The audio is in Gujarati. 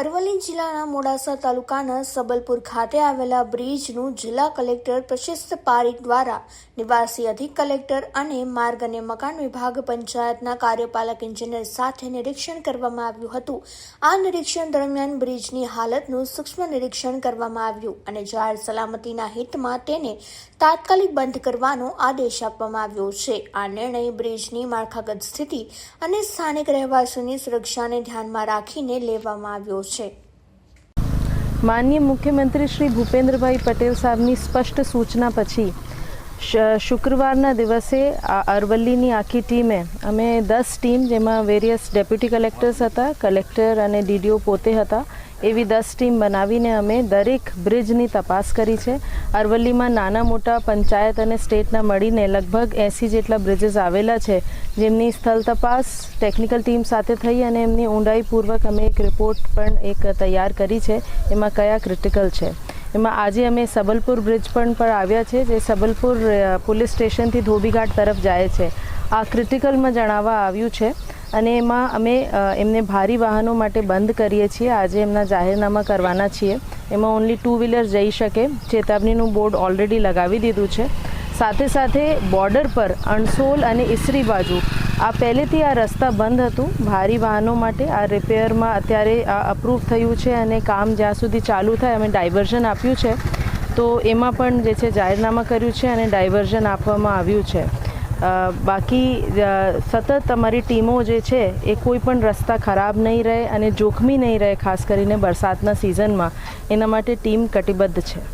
અરવલ્લી જિલ્લાના મોડાસા તાલુકાના સબલપુર ખાતે આવેલા બ્રિજનું જિલ્લા કલેક્ટર પ્રશસ્ત પારીખ દ્વારા નિવાસી અધિક કલેક્ટર અને માર્ગ અને મકાન વિભાગ પંચાયતના કાર્યપાલક ઇજનેર સાથે નિરીક્ષણ કરવામાં આવ્યું હતું. આ નિરીક્ષણ દરમિયાન બ્રિજની હાલતનું સૂક્ષ્મ નિરીક્ષણ કરવામાં આવ્યું અને જાહેર સલામતીના હિતમાં તેને તાત્કાલિક બંધ કરવાનો આદેશ આપવામાં આવ્યો છે. આ નિર્ણય બ્રિજની માળખાગત સ્થિતિ અને સ્થાનિક રહેવાસીઓની સુરક્ષાને ધ્યાનમાં રાખીને લેવામાં આવ્યો છે. માનનીય મુખ્યમંત્રી શ્રી ભૂપેન્દ્રભાઈ પટેલ સાહેબની સ્પષ્ટ સૂચના પછી શુક્રવારના દિવસે અરવલ્લીની આખી ટીમે, અમે દસ ટીમ, જેમાં વેરિયસ ડેપ્યુટી કલેક્ટર્સ હતા કલેક્ટર અને ડીડીઓ પોતે હતા એવી દસ ટીમ બનાવીને અમે દરેક બ્રિજની તપાસ કરી છે. અરવલ્લીમાં નાના મોટા પંચાયત અને સ્ટેટના મળીને લગભગ એંસી જેટલા બ્રિજીસ આવેલા છે. જેમની સ્થળ તપાસ, ટેકનિકલ ટીમ સાથે થઈ અને એમની ઊંડાઈપૂર્વક અમે એક રિપોર્ટ પણ એક તૈયાર કરી છે. એમાં કયા ક્રિટિકલ છે? એમાં આજે અમે સબલપુર બ્રિજ પણ પર આવ્યા છે, જે સબલપુર પોલીસ સ્ટેશનથી ધોબીઘાટ તરફ જાય છે. આ ક્રિટિકલમાં જણાવવા આવ્યું છે અને એમાં અમે એમને ભારી વાહનો માટે બંધ કરીએ છીએ. આજે એમના જાહેરનામા કરવાના છીએ. એમાં ઓન્લી ટુ વ્હીલર જઈ શકે. ચેતવણીનું બોર્ડ ઓલરેડી લગાવી દીધું છે. સાથે સાથે બોર્ડર પર અણસોલ અને ઈસરી બાજુ આ પહેલેથી આ રસ્તા બંધ હતું. ભારી વાહનો માટે આ રિપેરમાં અત્યારે આ અપ્રૂવ થયું છે અને કામ જ્યાં સુધી ચાલુ થાય અમે ડાયવર્ઝન આપ્યું છે. તો એમાં પણ જે છે જાહેરનામા કર્યું છે અને ડાયવર્ઝન આપવામાં આવ્યું છે. બાકી સતત તમારી ટીમો જે છે, એ કોઈ પણ રસ્તા ખરાબ નહીં રહે અને જોખમી નહીં રહે, ખાસ કરીને વરસાદના સિઝનમાં એના માટે ટીમ કટિબદ્ધ છે.